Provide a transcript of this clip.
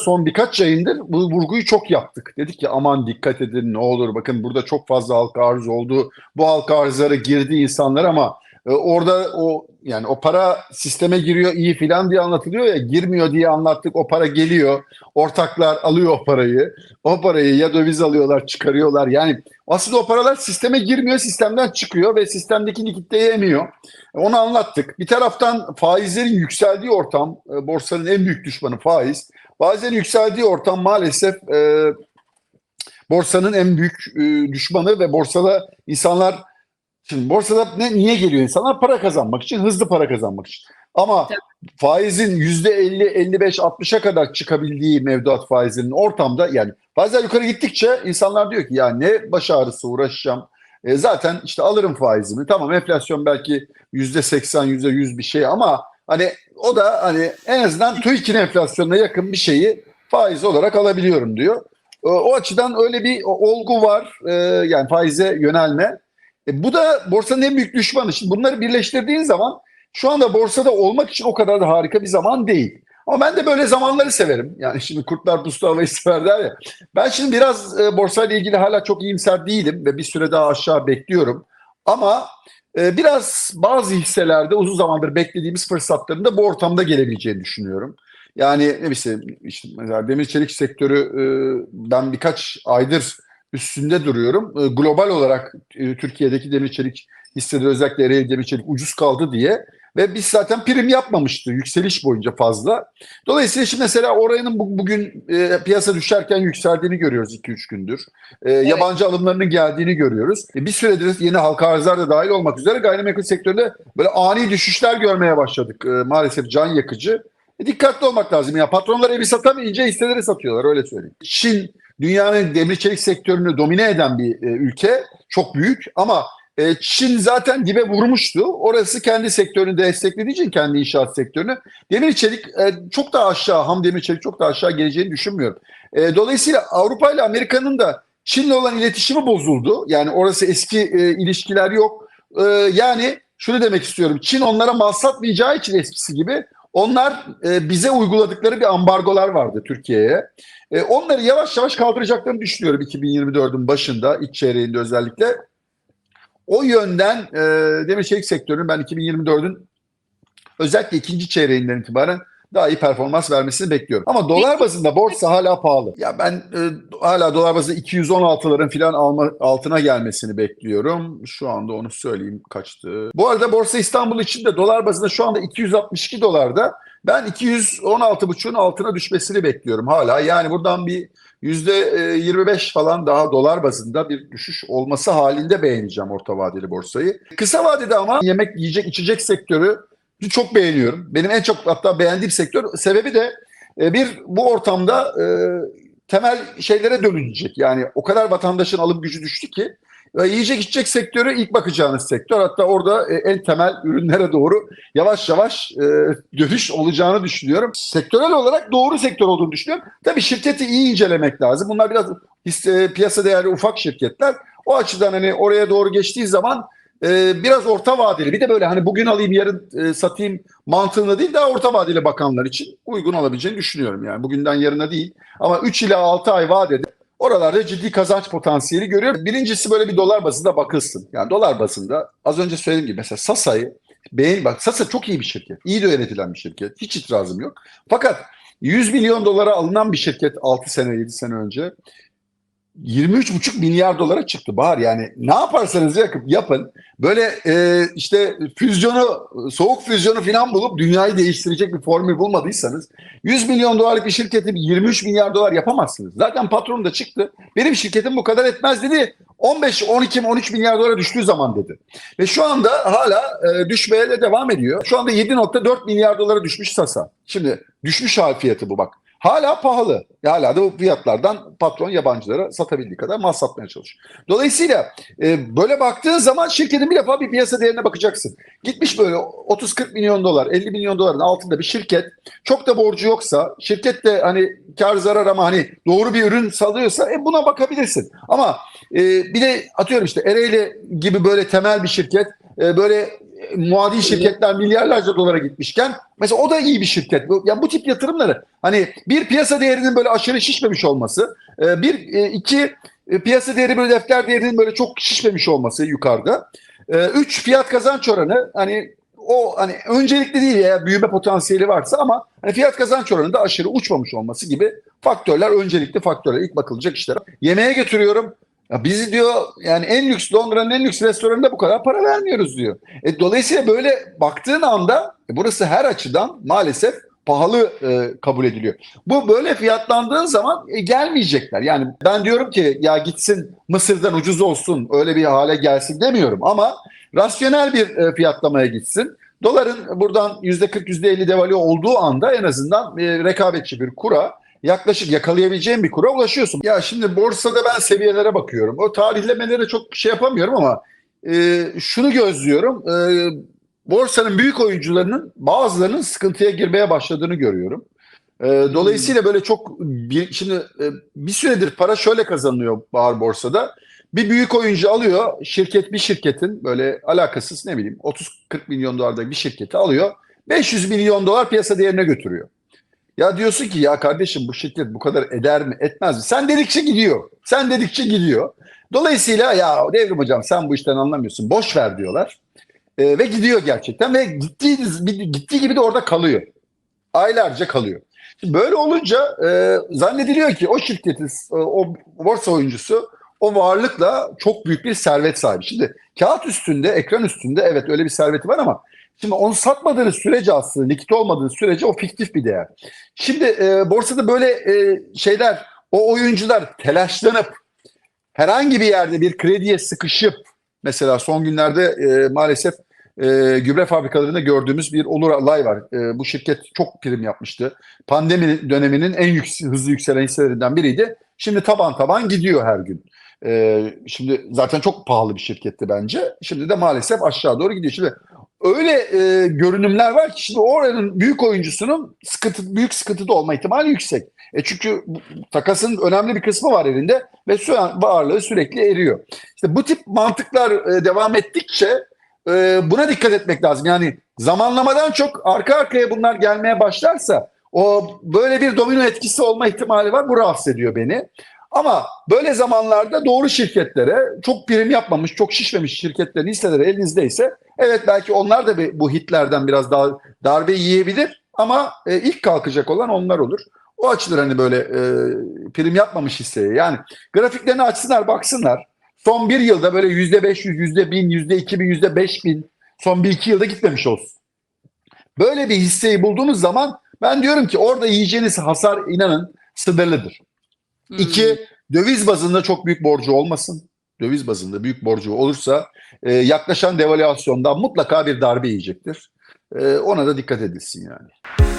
son birkaç yayındır bu vurguyu çok yaptık. Dedik ki aman dikkat edin ne olur bakın burada çok fazla halka arz oldu. Bu halka arzlara girdi insanlar ama e, orada o yani o para sisteme giriyor iyi filan diye anlatılıyor ya girmiyor diye anlattık. O para geliyor. Ortaklar alıyor o parayı. O parayı ya döviz alıyorlar çıkarıyorlar. Yani aslında o paralar sisteme girmiyor sistemden çıkıyor ve sistemdeki likiditeyi emiyor. Onu anlattık. Bir taraftan faizlerin yükseldiği ortam, e, borsanın en büyük düşmanı faiz. Faizlerin yükseldiği ortam maalesef e, borsanın en büyük e, düşmanı ve borsada insanlar şimdi borsada ne niye geliyor insanlar? Para kazanmak için, hızlı para kazanmak için. Ama faizin yüzde 50, 55, 60'a kadar çıkabildiği mevduat faizinin ortamda yani faizler yukarı gittikçe insanlar diyor ki ya ne baş ağrısı uğraşacağım. E, zaten işte alırım faizimi. Tamam enflasyon belki yüzde 80, yüzde 100 bir şey ama hani o da hani en azından TÜİK'in enflasyonuna yakın bir şeyi faiz olarak alabiliyorum diyor. E, o açıdan öyle bir olgu var. E, yani faize yönelme. E, bu da borsanın en büyük düşmanı. Şimdi bunları birleştirdiğin zaman şu anda borsada olmak için o kadar da harika bir zaman değil. Ama ben de böyle zamanları severim. Yani şimdi kurtlar pustu havayı sever der ya. Ben şimdi biraz e, borsayla ilgili hala çok iyimser değilim ve bir süre daha aşağı bekliyorum. Ama biraz bazı hisselerde uzun zamandır beklediğimiz fırsatların da bu ortamda gelebileceğini düşünüyorum. Yani ne bileyim işte mesela demir çelik sektörü e, ben birkaç aydır üstünde duruyorum. E, global olarak e, Türkiye'deki demir çelik hisseleri özellikle Ereğli demir çelik ucuz kaldı diye ve biz zaten prim yapmamıştı yükseliş boyunca fazla. Dolayısıyla şimdi mesela oranın bu, bugün e, piyasa düşerken yükseldiğini görüyoruz 2-3 gündür. E, Evet. Yabancı alımlarının geldiğini görüyoruz. E, bir süredir yeni halka arzlar da dahil olmak üzere gayrimenkul sektöründe böyle ani düşüşler görmeye başladık. E, maalesef can yakıcı. E, dikkatli olmak lazım. Ya patronlar evi satamayınca hisseleri satıyorlar öyle söyleyeyim. Çin dünyanın demir çelik sektörünü domine eden bir e, ülke. Çok büyük ama e, Çin zaten dibe vurmuştu. Orası kendi sektörünü desteklediği için kendi inşaat sektörünü. Demir çelik e, çok daha aşağı, ham demir çelik çok daha aşağı geleceğini düşünmüyorum. E, dolayısıyla Avrupa ile Amerika'nın da Çin'le olan iletişimi bozuldu. Yani orası eski ilişkiler yok. Yani şunu demek istiyorum. Çin onlara mal satmayacağı için eskisi gibi onlar bize uyguladıkları bir ambargolar vardı Türkiye'ye. Onları yavaş yavaş kaldıracaklarını düşünüyorum 2024'ün başında, iç çeyreğinde özellikle. O yönden e, demir çelik sektörünün ben 2024'ün özellikle ikinci çeyreğinden itibaren daha iyi performans vermesini bekliyorum. Ama dolar bazında borsa hala pahalı. Ya ben e, hala dolar bazında 216'ların filan alma, altına gelmesini bekliyorum. Şu anda onu söyleyeyim kaçtı. Bu arada Borsa İstanbul için de dolar bazında şu anda 262 dolarda. Ben 216,5'un altına düşmesini bekliyorum hala. Yani buradan bir %25 falan daha dolar bazında bir düşüş olması halinde beğeneceğim orta vadeli borsayı. Kısa vadede ama yemek, yiyecek, içecek sektörü çok beğeniyorum. Benim en çok hatta beğendiğim sektör. Sebebi de e, bir bu ortamda e, temel şeylere dönülecek. Yani o kadar vatandaşın alım gücü düştü ki e, yiyecek içecek sektörü ilk bakacağınız sektör. Hatta orada e, en temel ürünlere doğru yavaş yavaş e, dönüş olacağını düşünüyorum. Sektörel olarak doğru sektör olduğunu düşünüyorum. Tabii şirketi iyi incelemek lazım. Bunlar biraz hisse, piyasa değerli ufak şirketler. O açıdan hani oraya doğru geçtiği zaman e, biraz orta vadeli. Bir de böyle hani bugün alayım yarın e, satayım mantığında değil daha orta vadeli bakanlar için uygun olabileceğini düşünüyorum. Yani bugünden yarına değil ama 3 ila 6 ay vadede oralarda ciddi kazanç potansiyeli görüyorum. Birincisi böyle bir dolar bazında bakılsın. Yani dolar bazında az önce söylediğim gibi mesela Sasa'yı beğen bak Sasa çok iyi bir şirket. İyi de yönetilen bir şirket. Hiç itirazım yok. Fakat 100 milyon dolara alınan bir şirket 6 sene 7 sene önce 23,5 milyar dolara çıktı Bahar. Yani ne yaparsanız yapıp yapın. Böyle e, işte füzyonu, soğuk füzyonu falan bulup dünyayı değiştirecek bir formül bulmadıysanız 100 milyon dolarlık bir şirketi 23 milyar dolar yapamazsınız. Zaten patron da çıktı. Benim şirketim bu kadar etmez dedi. 15, 12, 13 milyar dolara düştüğü zaman dedi. Ve şu anda hala e, düşmeye de devam ediyor. Şu anda 7.4 milyar dolara düşmüş Sasa. Şimdi düşmüş hal fiyatı bu bak. Hala pahalı. Hala da bu fiyatlardan patron yabancılara satabildiği kadar mal satmaya çalışıyor. Dolayısıyla e, böyle baktığın zaman şirketin bir defa bir piyasa değerine bakacaksın. Gitmiş böyle 30-40 milyon dolar, 50 milyon doların altında bir şirket. Çok da borcu yoksa, şirket de hani kar zarar ama hani doğru bir ürün salıyorsa e, buna bakabilirsin. Ama e, bir de atıyorum işte Ereğli gibi böyle temel bir şirket e, böyle muadil şirketler milyarlarca dolara gitmişken mesela o da iyi bir şirket. Bu- Ya bu tip yatırımları hani bir piyasa değerinin böyle aşırı şişmemiş olması, e, bir e, iki e, piyasa değeri böyle defter değerinin böyle çok şişmemiş olması yukarıda. Üç fiyat kazanç oranı hani o hani öncelikli değil ya büyüme potansiyeli varsa ama hani fiyat kazanç oranı da aşırı uçmamış olması gibi faktörler öncelikli faktörler ilk bakılacak işler. Yemeğe götürüyorum. Ya biz diyor yani en lüks Londra'nın en lüks restoranında bu kadar para vermiyoruz diyor. E, dolayısıyla böyle baktığın anda e, burası her açıdan maalesef pahalı e, kabul ediliyor. Bu böyle fiyatlandığın zaman e, gelmeyecekler. Yani ben diyorum ki ya gitsin Mısır'dan ucuz olsun öyle bir hale gelsin demiyorum ama rasyonel bir e, fiyatlamaya gitsin. Doların buradan %40 %50 devalü olduğu anda en azından e, rekabetçi bir kura yaklaşık yakalayabileceğin bir kura ulaşıyorsun. Ya şimdi borsada ben seviyelere bakıyorum. O tarihlemelere çok şey yapamıyorum ama e, şunu gözlüyorum. E, borsanın büyük oyuncularının bazılarının sıkıntıya girmeye başladığını görüyorum. E, dolayısıyla böyle çok bir, şimdi e, bir süredir para şöyle kazanılıyor Bahar Borsa'da. Bir büyük oyuncu alıyor, şirket bir şirketin böyle alakasız ne bileyim 30-40 milyon dolarda bir şirketi alıyor. 500 milyon dolar piyasa değerine götürüyor. Ya diyorsun ki ya kardeşim bu şirket bu kadar eder mi etmez mi? Sen dedikçe gidiyor. Sen dedikçe gidiyor. Dolayısıyla ya Devrim hocam sen bu işten anlamıyorsun. Boş ver diyorlar. Ee, ve gidiyor gerçekten ve gittiği, gittiği gibi de orada kalıyor. Aylarca kalıyor. Şimdi böyle olunca e, zannediliyor ki o şirketin e, o borsa oyuncusu o varlıkla çok büyük bir servet sahibi. Şimdi kağıt üstünde, ekran üstünde evet öyle bir serveti var ama Şimdi onu satmadığı sürece aslında likit olmadığı sürece o fiktif bir değer. Şimdi e, borsada böyle e, şeyler o oyuncular telaşlanıp herhangi bir yerde bir krediye sıkışıp mesela son günlerde e, maalesef e, gübre fabrikalarında gördüğümüz bir olur olay var. E, bu şirket çok prim yapmıştı. Pandemi döneminin en yüks hızlı yükselen hisselerinden biriydi. Şimdi taban taban gidiyor her gün. E, şimdi zaten çok pahalı bir şirketti bence. Şimdi de maalesef aşağı doğru gidiyor. Şimdi öyle e, görünümler var ki şimdi oranın büyük oyuncusunun sıkıntı büyük sıkıntıda olma ihtimali yüksek. E çünkü takasın önemli bir kısmı var elinde ve an varlığı sürekli eriyor. İşte bu tip mantıklar e, devam ettikçe e, buna dikkat etmek lazım. Yani zamanlamadan çok arka arkaya bunlar gelmeye başlarsa o böyle bir domino etkisi olma ihtimali var. Bu rahatsız ediyor beni. Ama böyle zamanlarda doğru şirketlere çok prim yapmamış, çok şişmemiş şirketlerin hisseleri elinizdeyse evet belki onlar da bu hitlerden biraz daha darbe yiyebilir ama e, ilk kalkacak olan onlar olur. O açıdan hani böyle e, prim yapmamış hisseye yani grafiklerini açsınlar baksınlar. Son bir yılda böyle yüzde 500, yüzde 1000, yüzde 2000, yüzde 5000 son bir iki yılda gitmemiş olsun. Böyle bir hisseyi bulduğunuz zaman ben diyorum ki orada yiyeceğiniz hasar inanın sınırlıdır. Hmm. İki, döviz bazında çok büyük borcu olmasın. Döviz bazında büyük borcu olursa e, yaklaşan devalüasyondan mutlaka bir darbe yiyecektir. E, ona da dikkat edilsin yani.